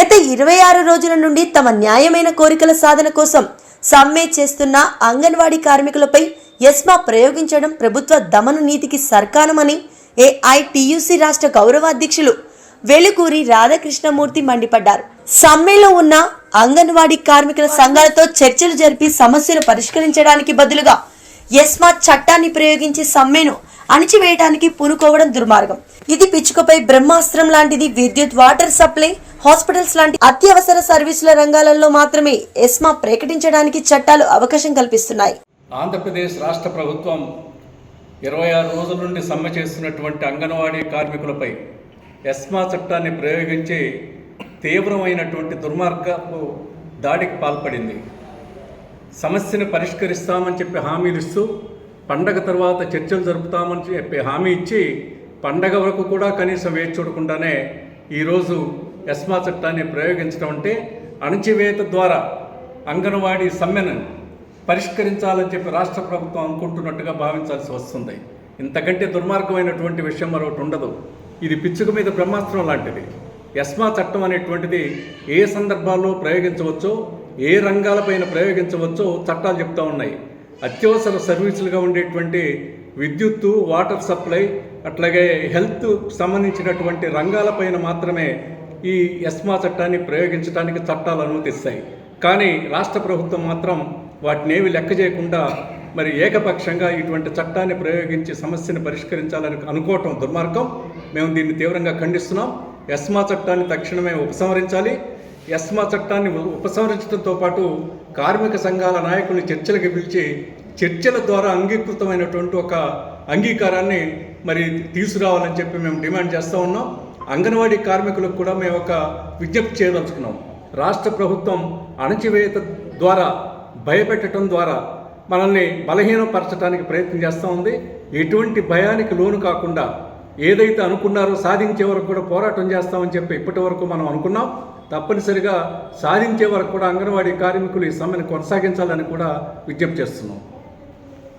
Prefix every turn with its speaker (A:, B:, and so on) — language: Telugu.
A: గత ఇరవై ఆరు రోజుల నుండి తమ న్యాయమైన కోరికల సాధన కోసం సమ్మె చేస్తున్న అంగన్వాడీ కార్మికులపై ఎస్మా ప్రయోగించడం ప్రభుత్వ దమన నీతికి సర్కానమని ఏఐటియుసి రాష్ట్ర గౌరవాధ్యక్షులు వెలుకూరి రాధాకృష్ణమూర్తి మండిపడ్డారు. సమ్మెలో ఉన్న అంగన్వాడీ కార్మికుల సంఘాలతో చర్చలు జరిపి సమస్యలు పరిష్కరించడానికి బదులుగా ఎస్మా చట్టాన్ని ప్రయోగించి సమ్మెను అణిచివేయడానికి పూనుకోవడం దుర్మార్గం. ఇది పిచ్చుకపై బ్రహ్మాస్త్రం లాంటిది విద్యుత్ వాటర్ సప్లై హాస్పిటల్స్ లాంటి అత్యవసర సర్వీసుల రంగాలలో మాత్రమే ఎస్మా ప్రకటించడానికి చట్టాలు అవకాశం కల్పిస్తున్నాయి.
B: ఆంధ్రప్రదేశ్ రాష్ట్ర ప్రభుత్వం ఇరవై ఆరు రోజుల నుండి సమ్మె చేస్తున్నటువంటి అంగన్వాడీ కార్మికులపై ఎస్మా చట్టాన్ని ప్రయోగించి తీవ్రమైనటువంటి దుర్మార్గపు దాడికి పాల్పడింది. సమస్యను పరిష్కరిస్తామని చెప్పి హామీలు ఇస్తూ పండగ తర్వాత చర్చలు జరుపుతామని చెప్పి హామీ ఇచ్చి పండగ వరకు కూడా కనీసం వేచి చూడకుండానే ఈరోజు ఎస్మా చట్టాన్ని ప్రయోగించడం అంటే అణచివేత ద్వారా అంగన్వాడీ సమ్మెను పరిష్కరించాలని చెప్పి రాష్ట్ర ప్రభుత్వం అనుకుంటున్నట్టుగా భావించాల్సి వస్తుంది. ఇంతకంటే దుర్మార్గమైనటువంటి విషయం మరొకటి ఉండదు. ఇది పిచ్చుక మీద బ్రహ్మాస్త్రం లాంటిది. ఎస్మా చట్టం అనేటువంటిది ఏ సందర్భాల్లో ప్రయోగించవచ్చో ఏ రంగాలపైన ప్రయోగించవచ్చో చట్టాలు చెప్తా ఉన్నాయి. అత్యవసర సర్వీసులుగా ఉండేటువంటి విద్యుత్తు వాటర్ సప్లై అట్లాగే హెల్త్ సంబంధించినటువంటి రంగాలపైన మాత్రమే ఈ ఎస్మా చట్టాన్ని ప్రయోగించడానికి చట్టాలు అనుమతిస్తాయి. కానీ రాష్ట్ర ప్రభుత్వం మాత్రం వాటిని ఏవి లెక్క చేయకుండా మరి ఏకపక్షంగా ఇటువంటి చట్టాన్ని ప్రయోగించి సమస్యను పరిష్కరించాలని అనుకోవటం దుర్మార్గం. మేము దీన్ని తీవ్రంగా ఖండిస్తున్నాం. ఎస్మా చట్టాన్ని తక్షణమే ఉపసంహరించాలి. ఎస్మా చట్టాన్ని ఉపసంహరించడంతో పాటు కార్మిక సంఘాల నాయకుల్ని చర్చలకు పిలిచి చర్చల ద్వారా అంగీకృతమైనటువంటి ఒక అంగీకారాన్ని మరి తీసుకురావాలని చెప్పి మేము డిమాండ్ చేస్తూ ఉన్నాం. అంగన్వాడీ కార్మికులకు కూడా మేము ఒక విజ్ఞప్తి చేయదలుచుకున్నాం. రాష్ట్ర ప్రభుత్వం అణచివేత ద్వారా భయపెట్టడం ద్వారా మనల్ని బలహీనపరచడానికి ప్రయత్నం చేస్తూ ఉంది. ఎటువంటి భయానికి లోను కాకుండా ఏదైతే అనుకున్నారో సాధించే వరకు కూడా పోరాటం చేస్తామని చెప్పి ఇప్పటి వరకు మనం అనుకున్నాం. తప్పనిసరిగా సాధించే వరకు కూడా అంగన్వాడీ కార్మికులు ఈ సమ్మెను కొనసాగించాలని కూడా విజ్ఞప్తి చేస్తున్నాం.